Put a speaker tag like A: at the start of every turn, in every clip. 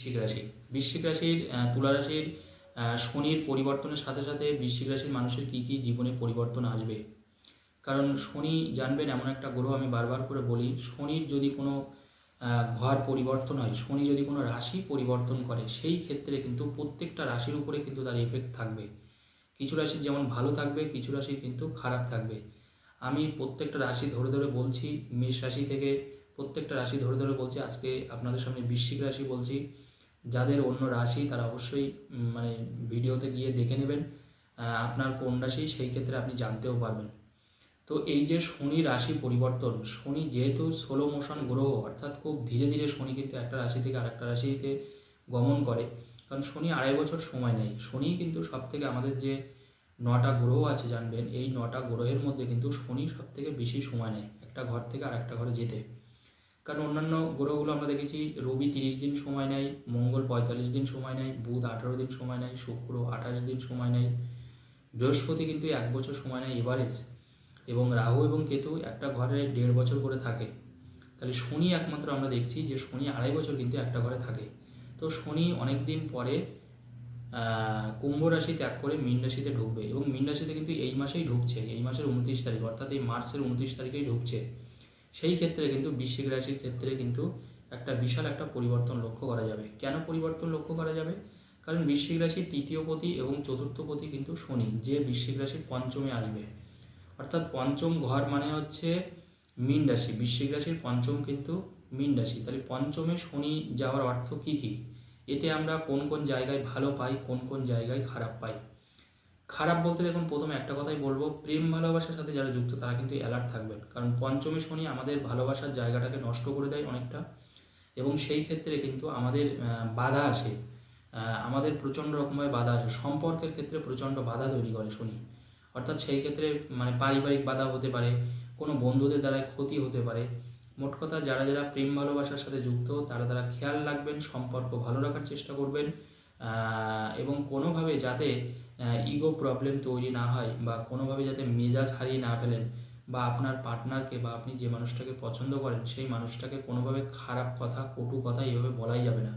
A: বৃশ্চিক রাশি। বৃশ্চিক রাশির তুলা রাশির শনির পরিবর্তনের সাথে সাথে বৃশ্চিক রাশির মানুষের কী কী জীবনে পরিবর্তন আসবে? কারণ শনি জানবেন এমন একটা গ্রহ আমি বারবার করে বলি, শনির যদি কোনো ঘর পরিবর্তন হয়, শনি যদি কোনো রাশি পরিবর্তন করে, সেই ক্ষেত্রে কিন্তু প্রত্যেকটা রাশির উপরে কিন্তু তার এফেক্ট থাকবে। কিছু রাশির যেমন ভালো থাকবে, কিছু রাশির কিন্তু খারাপ থাকবে। আমি প্রত্যেকটা রাশি ধরে ধরে বলছি, মেষ রাশি থেকে প্রত্যেকটা রাশি ধরে ধরে বলছি, আজকে আপনাদের সামনে বৃশ্চিক রাশি বলছি যাদের অন্য রাশি, তারা অবশ্যই মানে ভিডিওতে গিয়ে দেখে নেবেন আপনার কোন রাশি, সেই ক্ষেত্রে আপনি জানতেও পারবেন। তো এই যে শনি রাশি পরিবর্তন, শনি যেহেতু সোলো মোশন গ্রহ, অর্থাৎ খুব ধীরে ধীরে শনি কিন্তু একটা রাশি থেকে আরেকটা রাশিতে গমন করে, কারণ শনি আড়াই বছর সময় নেয়। শনি কিন্তু সব থেকে আমাদের যে নটা গ্রহ আছে জানবেন, এই নটা গ্রহের মধ্যে কিন্তু শনি সব থেকে বেশি সময় নেয়, একটা ঘর থেকে আরেকটা ঘরে যেতে। কারণ অন্যান্য গ্রহগুলো আমরা দেখেছি, রবি তিরিশ দিন সময় নেয়, মঙ্গল পঁয়তাল্লিশ দিন সময় নেয়, বুধ আঠারো দিন সময় নেয়, শুক্র আঠাশ দিন সময় নেয়, বৃহস্পতি কিন্তু এক বছর সময় নেয় এভারেজ। এবং রাহু এবং কেতু একটা ঘরে দেড় বছর করে থাকে। তাহলে শনি একমাত্র আমরা দেখছি যে শনি আড়াই বছর কিন্তু একটা ঘরে থাকে। তো শনি অনেক দিন পরে কুম্ভ রাশি ত্যাগ করে মীন রাশিতে ঢুকবে। এবং মীন রাশিতে কিন্তু এই মাসেই ঢুকছে, এই মাসের উনত্রিশ তারিখ, অর্থাৎ এই মার্চের উনত্রিশ তারিখেই ঢুকছে। সেই ক্ষেত্রে কিন্তু বৃশ্চিক রাশির ক্ষেত্রে কিন্তু একটা বিশাল একটা পরিবর্তন লক্ষ্য করা যাবে। কেন পরিবর্তন লক্ষ্য করা যাবে? কারণ বৃশ্চিক রাশির তৃতীয় পতি এবং চতুর্থ পতি কিন্তু শনি, যে বৃশ্চিক রাশির পঞ্চমে আসবে। অর্থাৎ পঞ্চম ঘর মানে হচ্ছে মীন রাশি। বৃশ্চিক রাশির পঞ্চম কিন্তু মীন রাশি। তাহলে পঞ্চমে শনি যাওয়ার অর্থ কী কী? এতে আমরা কোন কোন জায়গায় ভালো পাই, কোন কোন জায়গায় খারাপ পাই? খারাপ বলতে দেখুন, প্রথমে একটা কথাই বলব, প্রেম ভালোবাসার সাথে যারা যুক্ত, তারা কিন্তু অ্যালার্ট থাকবেন। কারণ পঞ্চমী শনি আমাদের ভালোবাসার জায়গাটাকে নষ্ট করে দেয় অনেকটা। এবং সেই ক্ষেত্রে কিন্তু আমাদের বাধা আসে। আমাদের প্রচণ্ড রকমের বাধা আসে। সম্পর্কের ক্ষেত্রে প্রচণ্ড বাধা তৈরি করে শনি। অর্থাৎ সেই ক্ষেত্রে মানে পারিবারিক বাধা হতে পারে, কোনো বন্ধুদের দ্বারাই ক্ষতি হতে পারে। মোট কথা, যারা যারা প্রেম ভালোবাসার সাথে যুক্ত, তারা তারা খেয়াল রাখবেন, সম্পর্ক ভালো রাখার চেষ্টা করবেন। এবং কোনোভাবে যাতে ইগো প্রবলেম তৈরি না হয় বা কোনোভাবে যাতে মেজাজ হারিয়ে না ফেলেন বা আপনার পার্টনারকে বা আপনি যে মানুষটাকে পছন্দ করেন, সেই মানুষটাকে কোনোভাবে খারাপ কথা, কটু কথা এইভাবে বলাই যাবে না।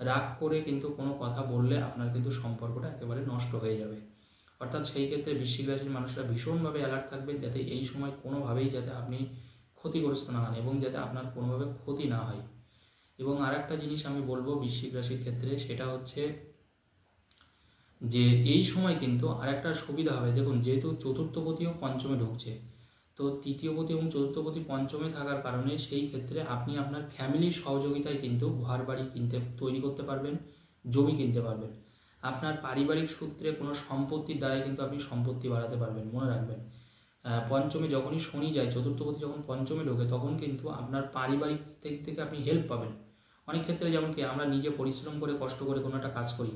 A: রাগ করে কিন্তু কোনো কথা বললে আপনার কিন্তু সম্পর্কটা একেবারে নষ্ট হয়ে যাবে। অর্থাৎ সেই ক্ষেত্রে বৃশ্চিক রাশির মানুষরা ভীষণভাবে অ্যালার্ট থাকবেন যাতে এই সময় কোনোভাবেই যাতে আপনি ক্ষতিগ্রস্ত না হন এবং যাতে আপনার কোনোভাবে ক্ষতি না হয়। এবং আর একটা জিনিস আমি বলব বৃশ্চিক রাশির ক্ষেত্রে, সেটা হচ্ছে যে এই সময় কিন্তু আর একটা সুবিধা হবে। দেখুন, যেহেতু চতুর্থপতিও পঞ্চমে ঢুকছে, তো তৃতীয়পতি এবং চতুর্থপতি পঞ্চমে থাকার কারণে সেই ক্ষেত্রে আপনি আপনার ফ্যামিলির সহযোগিতায় কিন্তু ঘর বাড়ি কিনতে, তৈরি করতে পারবেন, জমি কিনতে পারবেন। আপনার পারিবারিক সূত্রে কোনো সম্পত্তির দ্বারাই কিন্তু আপনি সম্পত্তি বাড়াতে পারবেন, মনে রাখবেন। পঞ্চমে যখনই শনি যায় চতুর্থপতি যখন পঞ্চমে ঢোকে, তখন কিন্তু আপনার পারিবারিক দিক থেকে আপনি হেল্প পাবেন। অনেক ক্ষেত্রে যেমন কি আমরা নিজে পরিশ্রম করে, কষ্ট করে কোনো একটা কাজ করি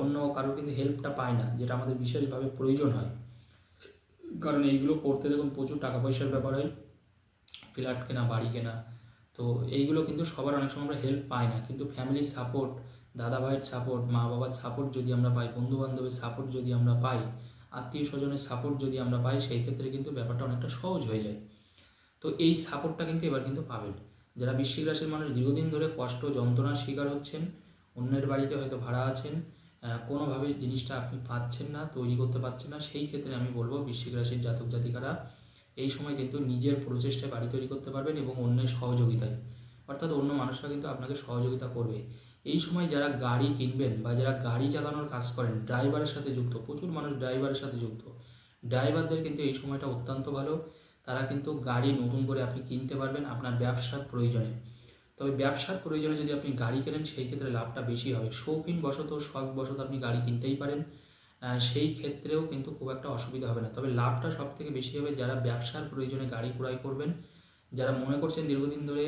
A: অন্য কারোর কিন্তু হেল্পটা পায় না, যেটা আমাদের বিশেষভাবে প্রয়োজন হয়। কারণ এইগুলো করতে দেখুন প্রচুর টাকা পয়সার ব্যাপার হয়, ফ্ল্যাট কেনা, বাড়ি কেনা, তো এইগুলো কিন্তু সবার অনেক সময় আমরা হেল্প পাই না। কিন্তু ফ্যামিলির সাপোর্ট দাদা ভাইয়ের সাপোর্ট মা বাবার সাপোর্ট যদি আমরা পাই, বন্ধু বান্ধবের সাপোর্ট যদি আমরা পাই, আত্মীয় স্বজনের সাপোর্ট যদি আমরা পাই, সেই ক্ষেত্রে কিন্তু ব্যাপারটা অনেকটা সহজ হয়ে যায়। তো এই সাপোর্টটা কিন্তু এবার কিন্তু পাবেন। যারা বৃশ্চিক রাশির মানুষ দীর্ঘদিন ধরে কষ্ট, যন্ত্রণার শিকার হচ্ছেন অন্যের বাড়িতে হয়তো ভাড়া আছেন কোনোভাবে জিনিসটা আপনি পাচ্ছেন না, তৈরি করতে পারছেন না, সেই ক্ষেত্রে আমি বলব বৃশ্চিক রাশির জাতক জাতিকারা এই সময় কিন্তু নিজের প্রচেষ্টায় বাড়ি তৈরি করতে পারবেন এবং অন্যের সহযোগিতায়। অর্থাৎ অন্য মানুষরা কিন্তু আপনাকে সহযোগিতা করবে। এই সময় যারা গাড়ি কিনবেন বা যারা গাড়ি চালানোর কাজ করেন, ড্রাইভারের সাথে যুক্ত, প্রচুর মানুষ ড্রাইভারের সাথে যুক্ত, ড্রাইভারদের কিন্তু এই সময়টা অত্যন্ত ভালো। তারা কিন্তু গাড়ি নতুন করে আপনি কিনতে পারবেন, আপনার ব্যবসার প্রয়োজনে। তবে ব্যবসার প্রয়োজনে যদি আপনি গাড়ি কেনেন, সেই ক্ষেত্রে লাভটা বেশি হবে। শখ বশত আপনি গাড়ি কিনতেই পারেন। সেই ক্ষেত্রেও কিন্তু খুব একটা অসুবিধা হবে না। তবে লাভটা সব থেকে বেশি হবে যারা ব্যবসার প্রয়োজনে গাড়ি ক্রয় করবেন, যারা মনে করছেন দীর্ঘদিন ধরে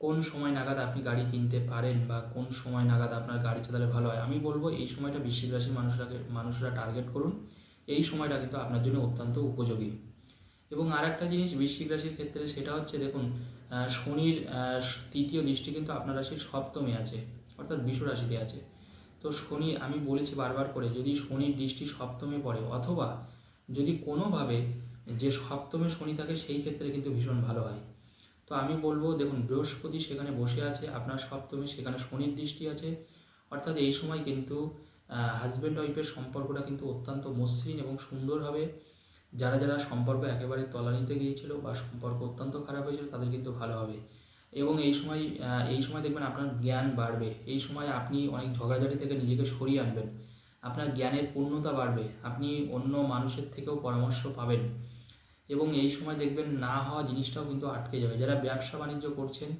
A: কোন সময় নাগাদ আপনি গাড়ি কিনতে পারেন বা কোন সময় নাগাদ আপনার গাড়ি চালালে ভালো হয়, আমি বলব এই সময়টা বৃশ্চিক রাশির মানুষরাকে, মানুষরা টার্গেট করুন। এই সময়টা কিন্তু আপনার জন্য অত্যন্ত উপযোগী। এবং আর একটা জিনিস বৃশ্চিক রাশির ক্ষেত্রে সেটা হচ্ছে, দেখুন শনির তৃতীয় দৃষ্টি কিন্তু আপনার রাশির সপ্তমে আছে, অর্থাৎ বিষ রাশিতে আছে। তো শনি, আমি বলেছি বারবার করে, যদি শনির দৃষ্টি সপ্তমে পড়ে, অথবা যদি কোনোভাবে যে সপ্তমে শনি থাকে, সেই ক্ষেত্রে কিন্তু ভীষণ ভালো হয়। তো আমি বলব, দেখুন, বৃহস্পতি সেখানে বসে আছে, আপনার সপ্তমী সেখানে শনির দৃষ্টি আছে, অর্থাৎ এই সময় কিন্তু হাজব্যান্ড ওয়াইফের সম্পর্কটা কিন্তু অত্যন্ত মসৃণ এবং সুন্দর হবে। যারা যারা সম্পর্ক একেবারে তলানিতে গিয়েছিল বা সম্পর্ক অত্যন্ত খারাপ হয়েছিল তাদের কিন্তু ভালো হবে। এবং এই সময় এই সময় দেখবেন আপনার জ্ঞান বাড়বে। এই সময় আপনি অনেক ঝগড়াঝাটি থেকে নিজেকে সরিয়ে আনবেন। আপনার জ্ঞানের পূর্ণতা বাড়বে। আপনি অন্য মানুষের থেকেও পরামর্শ পাবেন। এবং এই সময় দেখবেন না হওয়া জিনিসটাও কিন্তু আটকে যাবে। যারা ব্যবসা বাণিজ্য করছেন,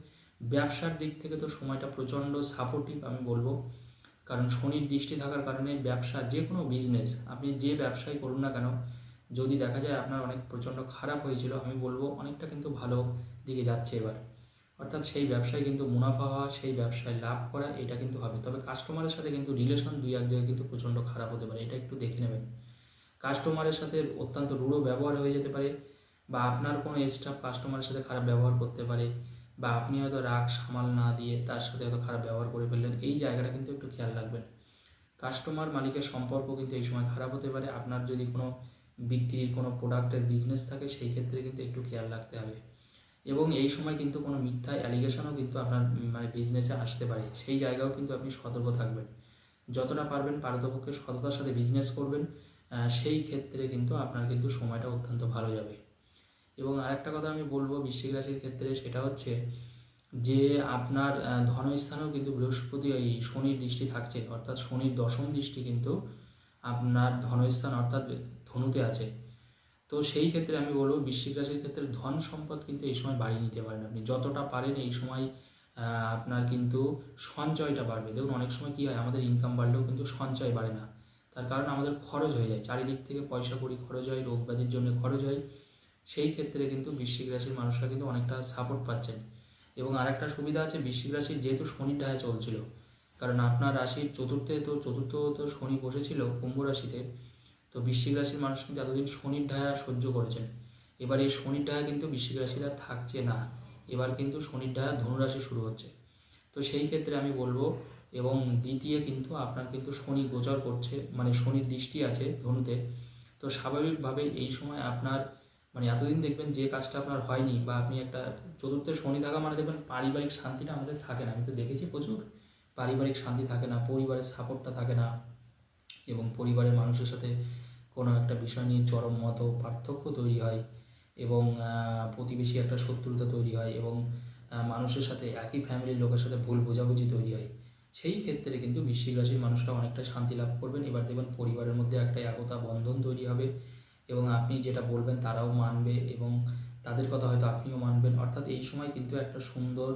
A: ব্যবসার দিক থেকে তো সময়টা প্রচণ্ড সাপোর্টিভ আমি বলব। কারণ শনির দৃষ্টি থাকার কারণে ব্যবসা যে কোনো বিজনেস আপনি যে ব্যবসায় করুন না কেন যদি দেখা যায় আপনার অনেক প্রচণ্ড খারাপ হয়েছিল, আমি বলব অনেকটা কিন্তু ভালো দিকে যাচ্ছে এবার। অর্থাৎ সেই ব্যবসায় কিন্তু মুনাফা হওয়া, সেই ব্যবসায় লাভ করা, এটা কিন্তু হবে। তবে কাস্টমারের সাথে কিন্তু রিলেশন দুই এক জায়গায় কিন্তু প্রচণ্ড খারাপ হতে পারে, এটা একটু দেখে নেবেন। কাস্টমারের সাথে অত্যন্ত রূঢ় ব্যবহার হয়ে যেতে পারে বা আপনার কোনো স্টাফ কাস্টমারের সাথে খারাপ ব্যবহার করতে পারে বা আপনি হয়তো রাগ সামাল না দিয়ে তার সাথে হয়তো খারাপ ব্যবহার করে ফেললেন, এই জায়গাটা কিন্তু একটু খেয়াল রাখবেন। কাস্টমার মালিকের সম্পর্ক কিন্তু এই সময় খারাপ হতে পারে, আপনার যদি কোনো বিক্রির কোনো প্রোডাক্টের বিজনেস থাকে, সেই ক্ষেত্রে কিন্তু একটু খেয়াল রাখতে হবে। এবং এই সময় কিন্তু কোনো মিথ্যা অ্যালিগেশনও কিন্তু আপনার মানে বিজনেসে আসতে পারে। সেই জায়গাও কিন্তু আপনি সতর্ক থাকবেন। যতটা পারবেন পারতপক্ষে সততার সাথে বিজনেস করবেন সেই ক্ষেত্রে কিন্তু আপনার কিন্তু সময়টা অত্যন্ত ভালো যাবে। এবং আরেকটা কথা আমি বলব বৃশ্চিক রাশির ক্ষেত্রে, সেটা হচ্ছে যে আপনার ধনস্থানেও কিন্তু বৃহস্পতি এই শনির দৃষ্টি থাকছে। অর্থাৎ শনির দশম দৃষ্টি কিন্তু আপনার ধনস্থান, অর্থাৎ ধনুতে আছে। তো সেই ক্ষেত্রে আমি বলব বৃশ্চিক রাশির ক্ষেত্রে ধন সম্পদ কিন্তু এই সময় বাড়িয়ে নিতে পারেন আপনি। যতটা পারেন এই সময় আপনার কিন্তু সঞ্চয়টা বাড়বে। দেখুন, অনেক সময় কী হয়, আমাদের ইনকাম বাড়লেও কিন্তু সঞ্চয় বাড়ে না। তার কারণ আমাদের খরচ হয়ে যায়। চারিদিক থেকে পয়সা কড়ি খরচ হয়, রোগ ব্যাধির জন্য খরচ হয়। সেই ক্ষেত্রে কিন্তু বৃশ্চিক রাশির মানুষরা কিন্তু অনেকটা সাপোর্ট পাচ্ছেন। এবং আরেকটা সুবিধা আছে, বৃশ্চিক রাশির যেহেতু শনির ঢায়া চলছিল, কারণ আপনার রাশির চতুর্থে তো, চতুর্থ তো শনি বসেছিল, কুম্ভ রাশিতে তো বৃশ্চিক রাশির মানুষ কিন্তু এতদিন শনির ঢায়া সহ্য করেছেন। এবার এই শনির ঢায়া কিন্তু বৃশ্চিক রাশিরা থাকছে না। এবার কিন্তু শনির ঢায়া ধনুরাশি শুরু হচ্ছে। তো সেই ক্ষেত্রে আমি বলব এবং দ্বিতীয় কিন্তু আপনার কিন্তু শনি গোচর করছে মানে শনির দৃষ্টি আছে ধনুতে। তো স্বাভাবিকভাবে এই সময় আপনার মানে এতদিন দেখবেন যে কাজটা আপনার হয়নি বা আপনি একটা চতুর্থে শনি থাকা মানে দেখবেন পারিবারিক শান্তিটা আমাদের থাকে না। আমি তো দেখেছি প্রচুর পারিবারিক শান্তি থাকে না, পরিবারের সাপোর্টটা থাকে না এবং পরিবারের মানুষের সাথে কোনো একটা বিষয় নিয়ে চরম মত পার্থক্য তৈরি হয় এবং প্রতিবেশী একটা শত্রুতা তৈরি হয় এবং মানুষের সাথে একই ফ্যামিলির লোকের সাথে ভুল বোঝাবুঝি তৈরি হয়। সেই ক্ষেত্রে কিন্তু বৃশ্চিক রাশির মানুষরা অনেকটা শান্তি লাভ করবেন। এবার দেখবেন পরিবারের মধ্যে একটা একতা বন্ধন তৈরি হবে এবং আপনি যেটা বলবেন তারাও মানবে এবং তাদের কথা হয়তো আপনিও মানবেন। অর্থাৎ এই সময় কিন্তু একটা সুন্দর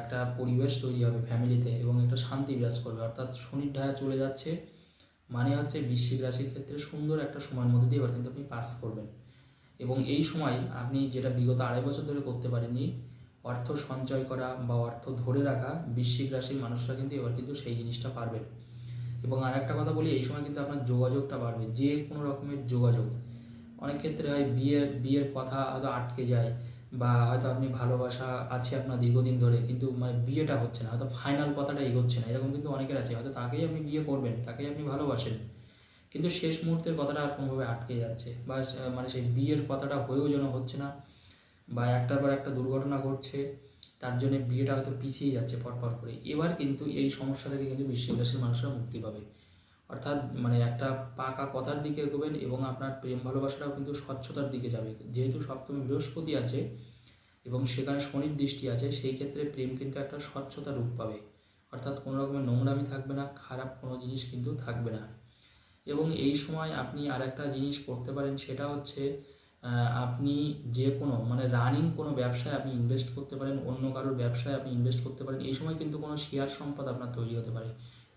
A: একটা পরিবেশ তৈরি হবে ফ্যামিলিতে এবং একটা শান্তি বিরাজ করবে। অর্থাৎ শনির ঢায়া চলে যাচ্ছে। মানে হচ্ছে বৃশ্চিক রাশির ক্ষেত্রে সুন্দর একটা সময়ের মধ্যে দিয়ে এবার কিন্তু আপনি পাস করবেন। এবং এই সময় আপনি যেটা বিগত আড়াই বছর ধরে করতে পারেননি, অর্থ সঞ্চয় করা বা অর্থ ধরে রাখা বৃশ্চিক রাশির মানুষরা কিন্তু এবার কিন্তু সেই জিনিসটা পারবেন। এবং আর একটা কথা বলি, এই সময় কিন্তু আপনার যোগাযোগটা বাড়বে যে কোনো রকমের যোগাযোগ। অনেক ক্ষেত্রে হয়, বিয়ের বিয়ের কথা হয়তো আটকে যায় বা হয়তো আপনি ভালোবাসা আছে আপনার দীর্ঘদিন ধরে, কিন্তু মানে বিয়েটা হচ্ছে না, হয়তো ফাইনাল কথাটা এগোচ্ছে না, এরকম কিন্তু অনেকের আছে, হয়তো তাকেই আপনি বিয়ে করবেন, তাকেই আপনি ভালোবাসেন, কিন্তু শেষ মুহূর্তের কথাটা কোনোভাবে আটকে যাচ্ছে, বা মানে সেই বিয়ের কথাটা হয়েও যেন হচ্ছে না, বা একটার পর একটা দুর্ঘটনা ঘটছে, তার জন্য বিয়েটা হয়তো পিছিয়ে যাচ্ছে পরপর করে, এবার কিন্তু এই সমস্যা থেকে কিন্তু রাশির মানুষরা মুক্তি পাবে। অর্থাৎ মানে একটা পাকা কথার দিকে এগোবেন এবং আপনার প্রেম ভালোবাসাটাও কিন্তু স্বচ্ছতার দিকে যাবে। যেহেতু সপ্তমী বৃহস্পতি আছে এবং সেখানে শনির দৃষ্টি আছে, সেই ক্ষেত্রে প্রেম কিন্তু একটা স্বচ্ছতা রূপ পাবে। অর্থাৎ কোনো রকমের নোংরামি থাকবে না, খারাপ কোনো জিনিস কিন্তু থাকবে না। এবং এই সময় আপনি আর একটা জিনিস করতে পারেন, সেটা হচ্ছে আপনি যে কোনো মানে রানিং কোনো ব্যবসায় আপনি ইনভেস্ট করতে পারেন, অন্য কারোর ব্যবসায় আপনি ইনভেস্ট করতে পারেন, এই সময় কিন্তু কোনো শেয়ার সম্পদ আপনার তৈরি হতে পারে।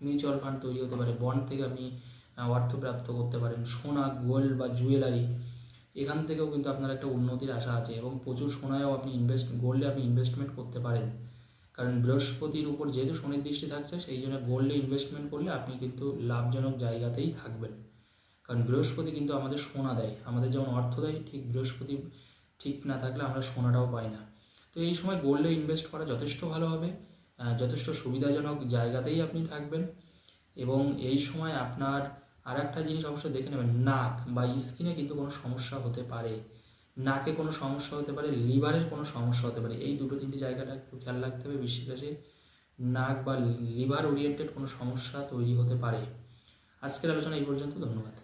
A: মিউচুয়াল ফান্ড তৈরি হতে পারে, বন্ড থেকে আপনি অর্থ প্রাপ্ত করতে পারেন, সোনা, গোল্ড বা জুয়েলারি, এখান থেকেও কিন্তু আপনার একটা উন্নতির আশা আছে এবং প্রচুর সোনায়ও আপনি ইনভেস্ট গোল্ডে আপনি ইনভেস্টমেন্ট করতে পারেন। কারণ বৃহস্পতির উপর যেহেতু শনির দৃষ্টি থাকছে, সেই জন্য গোল্ডে ইনভেস্টমেন্ট করলে আপনি কিন্তু লাভজনক জায়গাতেই থাকবেন। কারণ বৃহস্পতি কিন্তু আমাদের সোনা দেয়, আমাদের যেমন অর্থ দেয়, ঠিক বৃহস্পতি ঠিক না থাকলে আমরা সোনাটাও পাই না। তো এই সময় গোল্ডে ইনভেস্ট করা যথেষ্ট ভালো হবে। যথেষ্ট সুবিধাজনক জায়গাতেই আপনি থাকবেন। এবং এই সময় আপনার আর একটা জিনিস অবশ্যই দেখে নেবেন, নাক বা স্কিনে কিন্তু কোনো সমস্যা হতে পারে। নাকে কোনো সমস্যা হতে পারে, লিভারের কোনো সমস্যা হতে পারে। এই দুটো তিনটি জায়গাটা একটু খেয়াল রাখতে হবে বৃশ্চিক রাশির নাক বা লিভার ওরিয়েন্টেড কোনো সমস্যা তৈরি হতে পারে। আজকের আলোচনা এই পর্যন্ত, ধন্যবাদ।